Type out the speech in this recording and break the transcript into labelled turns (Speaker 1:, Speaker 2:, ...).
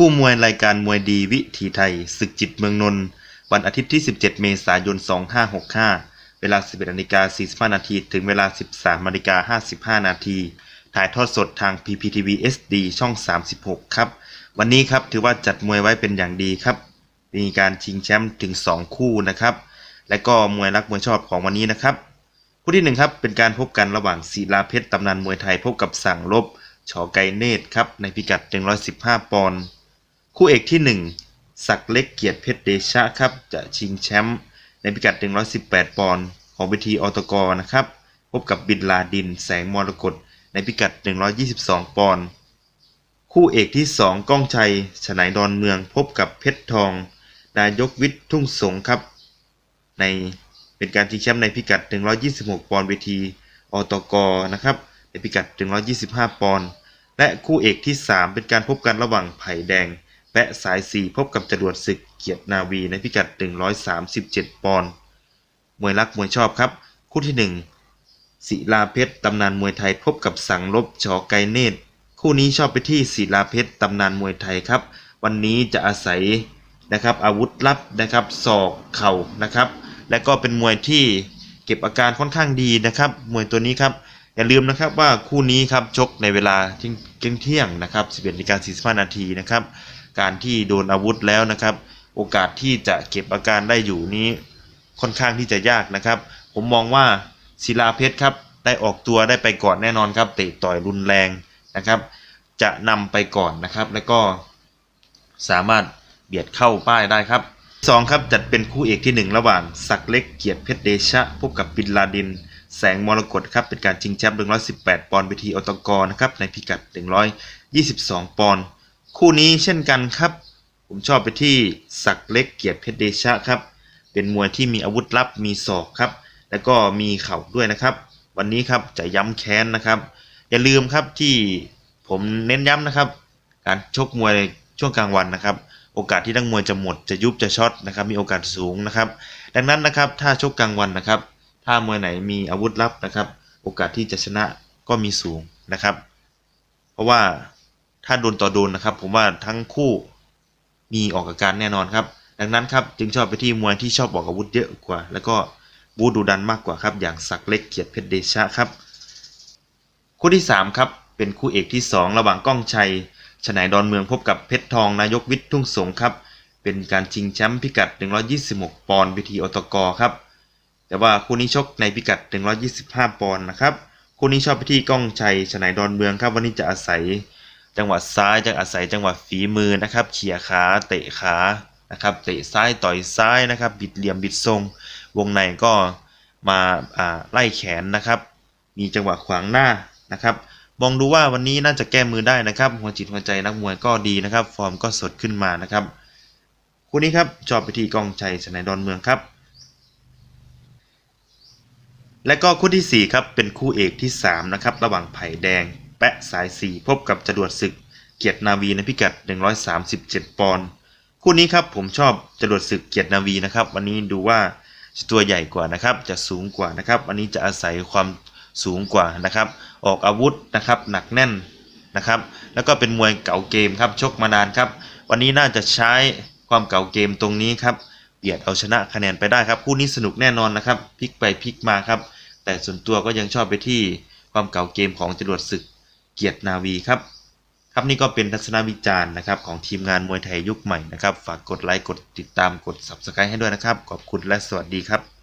Speaker 1: คู่มวยรายการมวยดีวิถีไทยศึกจิตเมืองนนท์วันอาทิตย์ที่ 17 เมษายน 2565 เวลา 11นาฬิกา45 นาทีถึงเวลา 13นาฬิกา55 นาทีถ่ายทอดสดทาง PPTV SD ช่อง 36 ครับ วันนี้ครับถือว่าจัดมวยไว้เป็นอย่างดีครับ มีการชิงแชมป์ถึง 2 คู่นะครับ และก็มวยรักมวยชอบของวันนี้นะครับ คู่ที่หนึ่งครับเป็นการพบกันระหว่างศิลาเพชรตำนานมวยไทยพบกับสั่งลบชอไกเนตครับในพิกัด 115 ปอนด์ คู่เอกที่ 1 ศักเล็กเกียรติเพชรเดชะครับ จะชิงแชมป์ในพิกัด 118 ปอนด์ของเวทีอตกนะครับ พบกับบินลาดินแสงมรกตในพิกัด 122 ปอนด์คู่เอกที่ 2 ก้องชัยฉนายดอนเมืองพบกับเพชรทอง นายกวิทย์ทุ่งสงครับ ในเป็นการชิงแชมป์ในพิกัด 126 ปอนด์เวทีอตกนะครับในพิกัด 125 ปอนด์และคู่เอกที่ 3 เป็นการพบกันระหว่างไผ่แดง และสายสีพบกับจรวดศึกเกียรตินาวีในพิกัด 137 ปอนด์มวยรักมวยชอบครับ คู่ที่ 1 ศิลาเพชรตำนานมวยไทยพบกับสังลบชอไกเนตคู่นี้ชอบไปที่ศิลาเพชรตำนานมวยไทยครับ วันนี้จะอาศัยนะครับอาวุธลับนะครับศอกเข่านะครับ และก็เป็นมวยที่เก็บอาการค่อนข้างดีนะครับ มวยตัวนี้ครับอย่าลืมนะครับว่าคู่นี้ครับชกในเวลาเที่ยงเที่ยงนะครับ 11นาฬิกา45นาทีนะครับ การที่โดนอาวุธแล้วนะครับ โอกาสที่จะเก็บอาการได้อยู่นี้ค่อนข้างที่จะยากนะครับ ผมมองว่าศิลาเพชรครับได้ออกตัวได้ไปก่อนแน่นอนครับเตะต่อยรุนแรงนะครับ จะนำไปก่อนนะครับ แล้วก็สามารถเบียดเข้าป้ายได้ครับสองครับจัดเป็นคู่เอกที่หนึ่งระหว่างศักเล็กเกียรติเพชรเดชะพบกับบินลาดิน แสงมรกตครับเป็นการชิงแชมป์118 ปอนด์เวทีอตกนะครับในพิกัด 122 ปอนด์ คู่นี้เช่นกันครับ ผมชอบไปที่ศักเล็กเกียรติเพชรเดชะครับ เป็นมวยที่มีอาวุธลับมีศอกครับ แล้วก็มีเข่าด้วยนะครับ วันนี้ครับจะย้ำแค้นนะครับ อย่าลืมครับที่ผมเน้นย้ำนะครับ การชกมวยช่วงกลางวันนะครับ โอกาสที่นักมวยจะหมดจะยุบจะช็อตนะครับ มีโอกาสสูงนะครับ ดังนั้นนะครับถ้าชกกลางวันนะครับ ถ้ามวยไหนมีอาวุธลับนะครับ โอกาสที่จะชนะก็มีสูงนะครับ เพราะว่า ถ้าโดนต่อโดนนะครับ ผมว่าทั้งคู่มีออกอาการแน่นอนครับ ดังนั้นครับจึงชอบไปที่มวยที่ชอบออกอาวุธเยอะกว่า แล้วก็บูดูดันมากกว่าครับ อย่างศักเล็กเกียรติเพชรเดชะครับ คู่ที่ 3 ครับ เป็นคู่เอกที่ 2 ระหว่างก้องชัยฉนายดอนเมืองพบกับเพชรทองนายกวิทย์ทุ่งสงครับ เป็นการชิงแชมป์พิกัด 126 ปอนด์วิธีอตกครับ แต่ว่าคู่นี้ชกในพิกัด 125 ปอนด์นะครับ คู่นี้ชอบไปที่ก้องชัยฉนายดอนเมืองครับ วันนี้จะอาศัย จังหวะซ้ายจะอาศัยจังหวะฝีมือนะครับ เขี่ยขาเตะขานะครับ เตะซ้ายต่อยซ้ายนะครับ บิดเหลี่ยมบิดทรง วงในก็มาไล่แขนนะครับ มีจังหวะขวางหน้านะครับมองดูว่าวันนี้น่าจะแก้มือได้นะครับ หัวจิตหัวใจนักมวยก็ดีนะครับ ฟอร์มก็สดขึ้นมานะครับคู่นี้ครับจอบไปที่กองชัยสนายดอนเมืองครับ และก็คู่ที่4ครับเป็นคู่เอกที่3นะครับระหว่างไผ่แดง แปะสาย4พบกับจรวดศึก เกียรตินาวีในพิกัด 137 ปอนด์คู่นี้ครับผมชอบจรวดศึกเกียรตินาวีนะครับ วันนี้ดูว่าจะตัวใหญ่กว่านะครับ จะสูงกว่านะครับวันนี้จะอาศัยความสูงกว่านะครับ ออกอาวุธนะครับหนักแน่นนะครับ แล้วก็เป็นมวยเก่าเกมครับชกมานานครับ วันนี้น่าจะใช้ความเก่าเกมตรงนี้ครับเบียดเอาชนะคะแนนไปได้ครับคู่นี้สนุกแน่นอนนะครับพลิกไปพลิกมาครับ แต่ส่วนตัวก็ยังชอบไปที่ความเก่าเกมของจรวดศึก เกียรตินาวีครับครับนี่ก็เป็นทัศนวิจารณ์นะครับของทีมงานมวยไทยยุคใหม่นะครับ ฝากกดไลค์กดติดตามกด subscribe ให้ด้วยนะครับ ขอบคุณและสวัสดีครับ